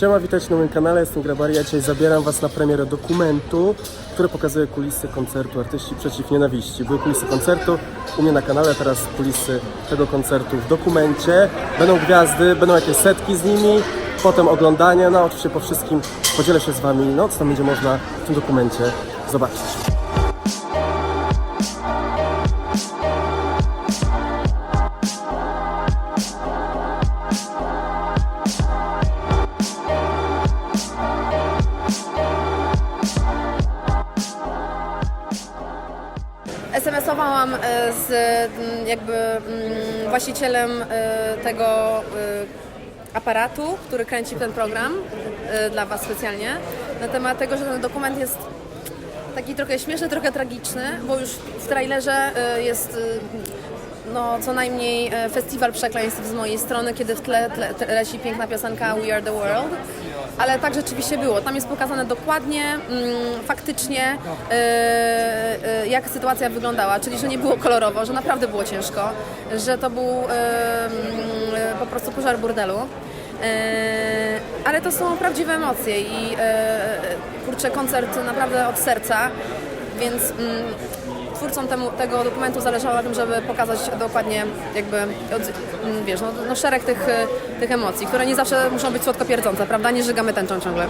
Siema, witajcie na moim kanale, jestem Grabari, ja dzisiaj zabieram Was na premierę dokumentu, który pokazuje kulisy koncertu Artyści Przeciw Nienawiści. Były kulisy koncertu u mnie na kanale, teraz kulisy tego koncertu w dokumencie. Będą gwiazdy, będą jakieś setki z nimi, potem oglądanie, no oczywiście po wszystkim podzielę się z Wami, no co tam będzie można w tym dokumencie zobaczyć. Właścicielem e, tego e, aparatu, który kręci ten program e, dla Was specjalnie, na temat tego, że ten dokument jest taki trochę śmieszny, trochę tragiczny, bo już w trailerze jest no, co najmniej festiwal przekleństw z mojej strony, kiedy w tle, tle leci piękna piosenka We Are The World. Ale tak rzeczywiście było. Tam jest pokazane dokładnie, mm, faktycznie, e, e, jak sytuacja wyglądała. Czyli, że nie było kolorowo, że naprawdę było ciężko, że to był e, mm, po prostu pożar burdelu. E, ale to są prawdziwe emocje i e, kurczę, koncert naprawdę od serca, więc mm, twórcom temu, tego dokumentu zależało na tym, żeby pokazać dokładnie jakby, od, mm, wiesz, no, no szereg tych, e, tych emocji, które nie zawsze muszą być słodko pierdzące, prawda? Nie żygamy tęczą ciągle.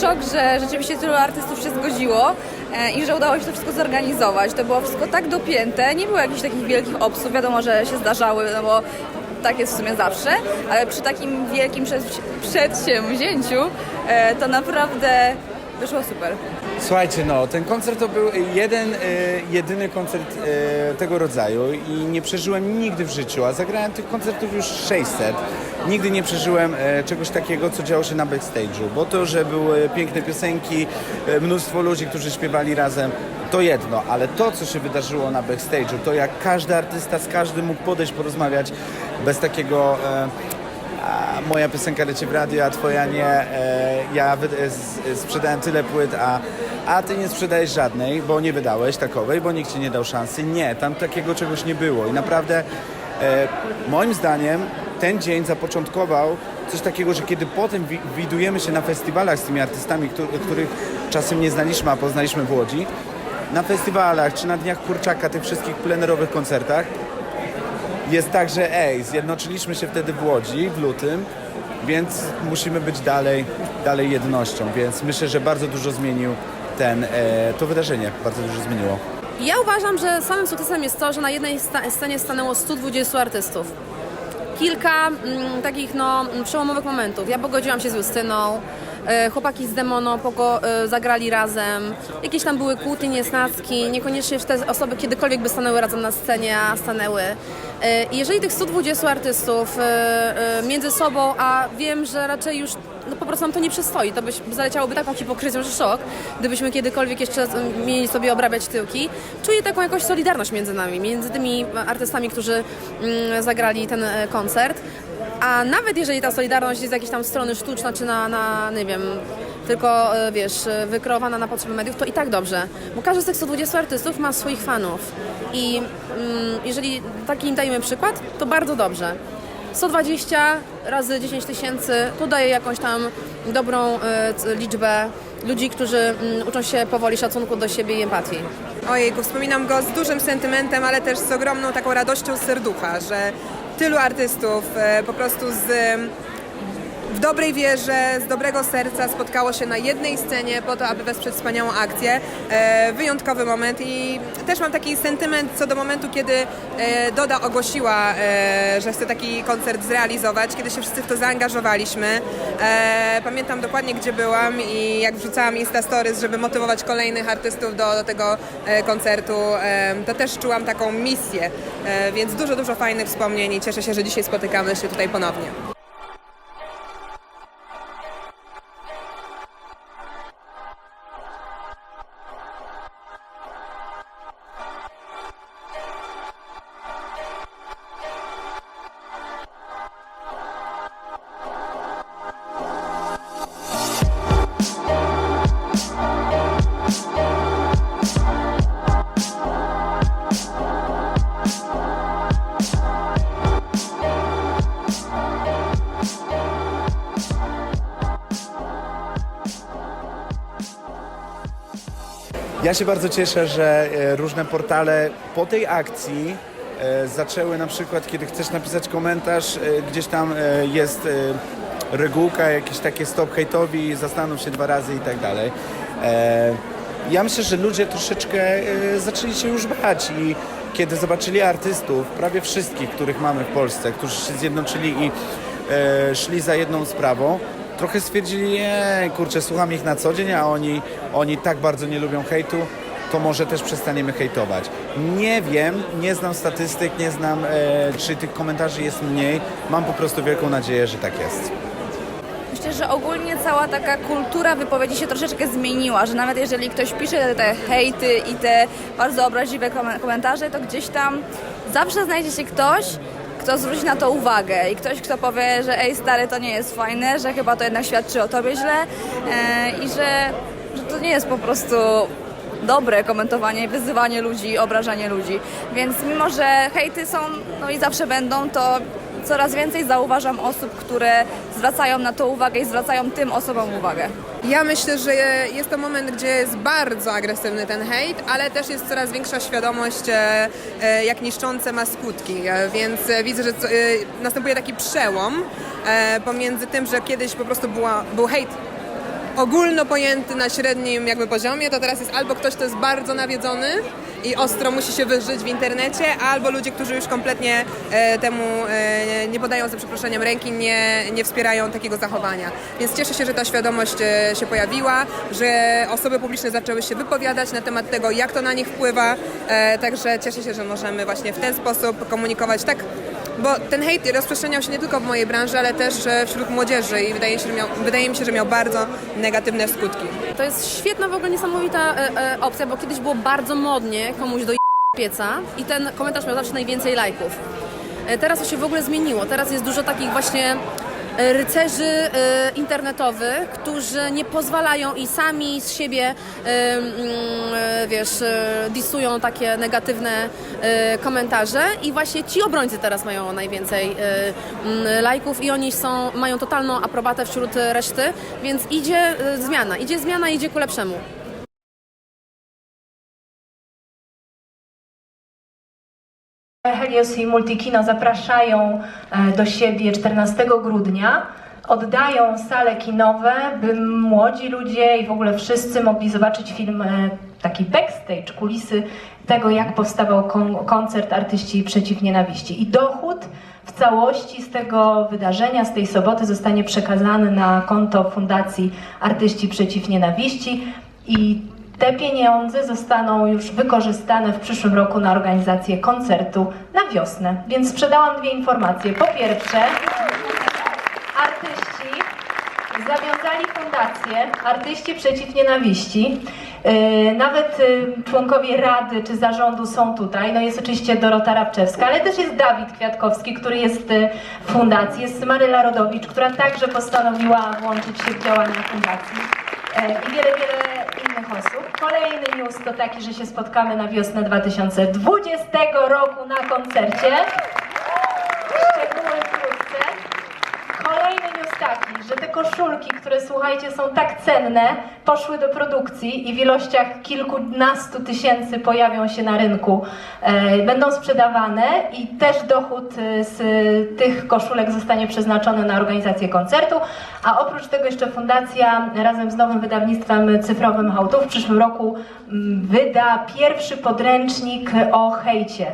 Szok, że rzeczywiście tylu artystów się zgodziło e, i że udało się to wszystko zorganizować. To było wszystko tak dopięte, nie było jakichś takich wielkich obsów, wiadomo, że się zdarzały, no bo tak jest w sumie zawsze, ale przy takim wielkim przed- przedsięwzięciu e, to naprawdę wyszło super. Słuchajcie, no, ten koncert to był jeden, e, jedyny koncert e, tego rodzaju i nie przeżyłem nigdy w życiu, a zagrałem tych koncertów już 600. Nigdy nie przeżyłem e, czegoś takiego, co działo się na backstage'u, bo to, że były piękne piosenki, mnóstwo ludzi, którzy śpiewali razem, to jedno, ale to, co się wydarzyło na backstage'u, to jak każdy artysta z każdym mógł podejść, porozmawiać bez takiego... a moja piosenka leci w radio, a twoja nie. E, ja wy, e, s- sprzedałem tyle płyt, a, a ty nie sprzedajesz żadnej, bo nie wydałeś takowej, bo nikt ci nie dał szansy. Nie, tam takiego czegoś nie było. I naprawdę e, moim zdaniem ten dzień zapoczątkował coś takiego, że kiedy potem wi- widujemy się na festiwalach z tymi artystami, któ- których czasem nie znaliśmy, a poznaliśmy w Łodzi, na festiwalach czy na Dniach Kurczaka, tych wszystkich plenerowych koncertach, jest tak, że ej, zjednoczyliśmy się wtedy w Łodzi w lutym, więc musimy być dalej, dalej jednością, więc myślę, że bardzo dużo zmienił ten, e, to wydarzenie, bardzo dużo zmieniło. Ja uważam, że samym sukcesem jest to, że na jednej scenie stanęło 120 artystów. Kilka mm, takich no, przełomowych momentów. Ja pogodziłam się z Justyną, chłopaki z Demono pogo, e, zagrali razem, jakieś tam były kłótnie, niesnaski, niekoniecznie te osoby kiedykolwiek by stanęły razem na scenie, a stanęły. E, i jeżeli tych 120 artystów e, e, między sobą, a wiem, że raczej już no po prostu nam to nie przystoi, to byś, zaleciałoby taką hipokryzją, że szok, gdybyśmy kiedykolwiek jeszcze mm, mieli sobie obrabiać tyłki. Czuję taką jakąś solidarność między nami, między tymi artystami, którzy mm, zagrali ten e, koncert. A nawet jeżeli ta solidarność jest z jakiejś tam strony sztuczna, czy na, na nie wiem, tylko e, wiesz, wykreowana na potrzeby mediów, to i tak dobrze. Bo każdy z tych 120 artystów ma swoich fanów. I mm, jeżeli taki im dajemy przykład, to bardzo dobrze. 120 razy 10 tysięcy to daje jakąś tam dobrą c- liczbę ludzi, którzy mm, uczą się powoli szacunku do siebie i empatii. Ojejku, wspominam go z dużym sentymentem, ale też z ogromną taką radością z serducha, że tylu artystów e, po prostu z, w dobrej wierze, z dobrego serca spotkało się na jednej scenie po to, aby wesprzeć wspaniałą akcję. E, wyjątkowy moment i też mam taki sentyment co do momentu, kiedy e, Doda ogłosiła, e, że chce taki koncert zrealizować, kiedy się wszyscy w to zaangażowaliśmy. Pamiętam dokładnie, gdzie byłam i jak wrzucałam Insta Stories, żeby motywować kolejnych artystów do, do tego koncertu, to też czułam taką misję, więc dużo, dużo fajnych wspomnień i cieszę się, że dzisiaj spotykamy się tutaj ponownie. Ja się bardzo cieszę, że e, różne portale po tej akcji e, zaczęły na przykład, kiedy chcesz napisać komentarz, e, gdzieś tam jest regułka, jakieś takie stop hejtowi, zastanów się dwa razy i tak dalej. Ja myślę, że ludzie troszeczkę zaczęli się już bać i kiedy zobaczyli artystów, prawie wszystkich, których mamy w Polsce, którzy się zjednoczyli i szli za jedną sprawą, trochę stwierdzili, nie, kurczę, słucham ich na co dzień, a oni, oni tak bardzo nie lubią hejtu, to może też przestaniemy hejtować. Nie wiem, nie znam statystyk, nie znam, e, czy tych komentarzy jest mniej. Mam po prostu wielką nadzieję, że tak jest. Myślę, że ogólnie cała taka kultura wypowiedzi się troszeczkę zmieniła, że nawet jeżeli ktoś pisze te hejty i te bardzo obraźliwe kom- komentarze, to gdzieś tam zawsze znajdzie się ktoś, kto zwróci na to uwagę i ktoś, kto powie, że ej stary, to nie jest fajne, że chyba to jednak świadczy o tobie źle e, i że, że to nie jest po prostu dobre komentowanie, wyzywanie ludzi, obrażanie ludzi. Więc mimo, że hejty są no i zawsze będą, to coraz więcej zauważam osób, które zwracają na to uwagę i zwracają tym osobom uwagę. Ja myślę, że jest to moment, gdzie jest bardzo agresywny ten hejt, ale też jest coraz większa świadomość, e, e, jak niszczące ma skutki, E, więc widzę, że następuje taki przełom pomiędzy tym, że kiedyś po prostu była, był hejt ogólno pojęty na średnim jakby poziomie, to teraz jest albo ktoś, kto jest bardzo nawiedzony i ostro musi się wyżyć w internecie, albo ludzie, którzy już kompletnie e, temu e, nie podają za przeproszeniem ręki, nie, nie wspierają takiego zachowania. Więc cieszę się, że ta świadomość e, się pojawiła, że osoby publiczne zaczęły się wypowiadać na temat tego, jak to na nich wpływa, e, także cieszę się, że możemy właśnie w ten sposób komunikować tak bo ten hejt rozprzestrzeniał się nie tylko w mojej branży, ale też wśród młodzieży i wydaje, się, że miał, wydaje mi się, że miał bardzo negatywne skutki. To jest świetna, w ogóle niesamowita e, e, opcja, bo kiedyś było bardzo modnie komuś do pieca i ten komentarz miał zawsze najwięcej lajków. E, Teraz to się w ogóle zmieniło. Teraz jest dużo takich właśnie rycerzy e, internetowych, którzy nie pozwalają i sami z siebie, e, mm, e, wiesz, disują takie negatywne komentarze i właśnie ci obrońcy teraz mają najwięcej mm, lajków i oni są, mają totalną aprobatę wśród reszty, więc idzie zmiana, idzie zmiana, idzie ku lepszemu. Helios i Multikino zapraszają e, do siebie 14 grudnia. Oddają sale kinowe, by młodzi ludzie i w ogóle wszyscy mogli zobaczyć film, e, taki backstage, kulisy tego, jak powstawał kon- koncert Artyści Przeciw Nienawiści. I dochód w całości z tego wydarzenia, z tej soboty zostanie przekazany na konto Fundacji Artyści Przeciw Nienawiści i te pieniądze zostaną już wykorzystane w przyszłym roku na organizację koncertu na wiosnę. Więc sprzedałam dwie informacje. Po pierwsze, artyści zawiązali fundację Artyści Przeciw Nienawiści. Yy, Nawet yy, członkowie rady czy zarządu są tutaj. No jest oczywiście Dorota Rabczewska, ale też jest Dawid Kwiatkowski, który jest yy, w fundacji. Jest Maryla Rodowicz, która także postanowiła włączyć się w działania fundacji. Yy, I wiele, wiele Kolejny news to taki, że się spotkamy na wiosnę 2020 roku na koncercie. Szczegóły wkrótce. Kolejny news że te koszulki, które słuchajcie są tak cenne, poszły do produkcji i w ilościach kilkunastu tysięcy pojawią się na rynku. E, będą sprzedawane i też dochód e, z tych koszulek zostanie przeznaczony na organizację koncertu. A oprócz tego jeszcze fundacja razem z nowym wydawnictwem cyfrowym Hałtu w przyszłym roku mm, wyda pierwszy podręcznik o hejcie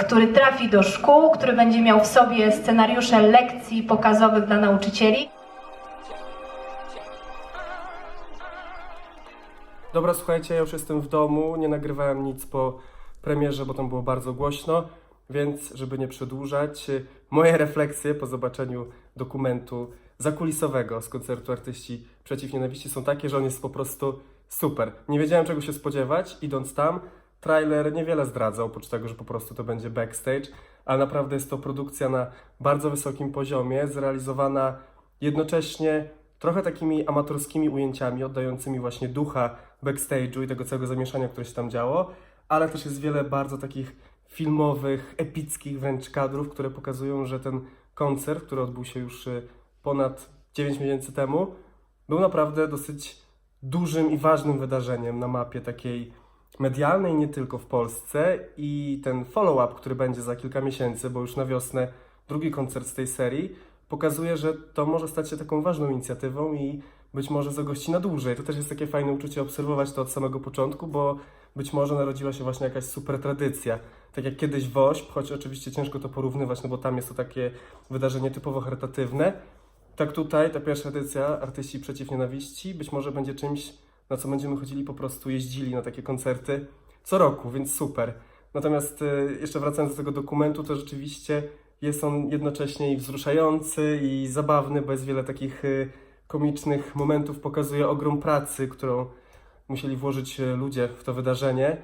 który trafi do szkół, który będzie miał w sobie scenariusze lekcji pokazowych dla nauczycieli. Dobra, słuchajcie, ja już jestem w domu, nie nagrywałem nic po premierze, bo tam było bardzo głośno, więc żeby nie przedłużać, moje refleksje po zobaczeniu dokumentu zakulisowego z koncertu Artyści Przeciw Nienawiści są takie, że on jest po prostu super. Nie wiedziałem czego się spodziewać, idąc tam. Trailer niewiele zdradza, oprócz tego, że po prostu to będzie backstage, ale naprawdę jest to produkcja na bardzo wysokim poziomie, zrealizowana jednocześnie trochę takimi amatorskimi ujęciami, oddającymi właśnie ducha backstage'u i tego całego zamieszania, które się tam działo, ale też jest wiele bardzo takich filmowych, epickich wręcz kadrów, które pokazują, że ten koncert, który odbył się już y, ponad 9 miesięcy temu, był naprawdę dosyć dużym i ważnym wydarzeniem na mapie takiej medialnej, nie tylko w Polsce. I ten follow-up, który będzie za kilka miesięcy, bo już na wiosnę drugi koncert z tej serii, pokazuje, że to może stać się taką ważną inicjatywą i być może zagości na dłużej. To też jest takie fajne uczucie obserwować to od samego początku, bo być może narodziła się właśnie jakaś super tradycja. Tak jak kiedyś WOŚP, choć oczywiście ciężko to porównywać, no bo tam jest to takie wydarzenie typowo charytatywne, tak tutaj ta pierwsza edycja Artyści Przeciw Nienawiści być może będzie czymś, na co będziemy chodzili po prostu, jeździli na takie koncerty co roku, więc super. Natomiast y, jeszcze wracając do tego dokumentu, to rzeczywiście jest on jednocześnie i wzruszający i zabawny, bo jest wiele takich y, komicznych momentów, pokazuje ogrom pracy, którą musieli włożyć y, ludzie w to wydarzenie.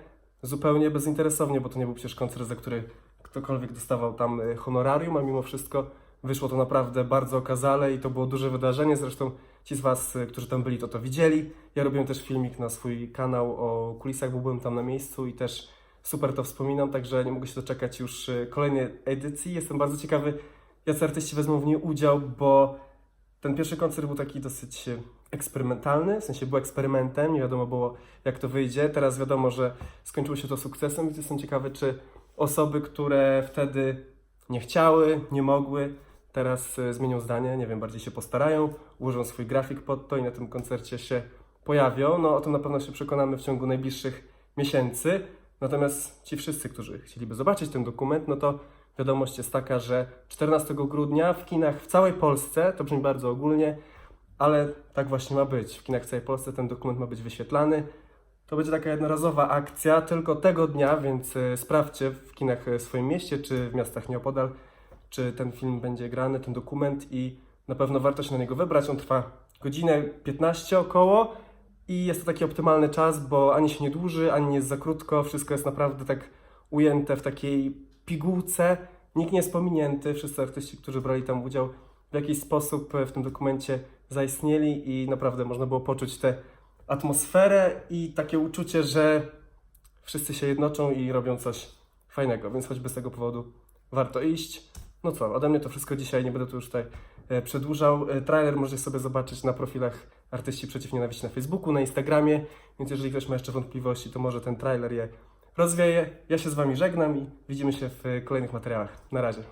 Zupełnie bezinteresownie, bo to nie był przecież koncert, za który ktokolwiek dostawał tam honorarium, a mimo wszystko wyszło to naprawdę bardzo okazale i to było duże wydarzenie. Zresztą ci z Was, y, którzy tam byli, to to widzieli. Ja robiłem też filmik na swój kanał o kulisach, bo byłem tam na miejscu i też super to wspominam, także nie mogę się doczekać już y, kolejnej edycji. Jestem bardzo ciekawy, jacy artyści wezmą w niej udział, bo ten pierwszy koncert był taki dosyć y, eksperymentalny, w sensie był eksperymentem, nie wiadomo było jak to wyjdzie. Teraz wiadomo, że skończyło się to sukcesem, więc jestem ciekawy, czy osoby, które wtedy nie chciały, nie mogły, teraz y, zmienią zdanie, nie wiem, bardziej się postarają, ułożą swój grafik pod to i na tym koncercie się pojawią. No o tym na pewno się przekonamy w ciągu najbliższych miesięcy. Natomiast ci wszyscy, którzy chcieliby zobaczyć ten dokument, no to wiadomość jest taka, że 14 grudnia w kinach w całej Polsce, to brzmi bardzo ogólnie, ale tak właśnie ma być. W kinach w całej Polsce ten dokument ma być wyświetlany. To będzie taka jednorazowa akcja tylko tego dnia, więc y, sprawdźcie w kinach y, w swoim mieście czy w miastach nieopodal, czy ten film będzie grany, ten dokument i na pewno warto się na niego wybrać. On trwa godzinę 15 około i jest to taki optymalny czas, bo ani się nie dłuży, ani nie jest za krótko. Wszystko jest naprawdę tak ujęte w takiej pigułce. Nikt nie jest pominięty. Wszyscy artyści, którzy brali tam udział, w jakiś sposób w tym dokumencie zaistnieli i naprawdę można było poczuć tę atmosferę i takie uczucie, że wszyscy się jednoczą i robią coś fajnego, więc choćby z tego powodu warto iść. No co, ode mnie to wszystko dzisiaj, nie będę tu już tutaj e, przedłużał. E, Trailer możecie sobie zobaczyć na profilach Artyści Przeciw Nienawiści na Facebooku, na Instagramie, więc jeżeli ktoś ma jeszcze wątpliwości, to może ten trailer je rozwieje. Ja się z Wami żegnam i widzimy się w kolejnych materiałach. Na razie.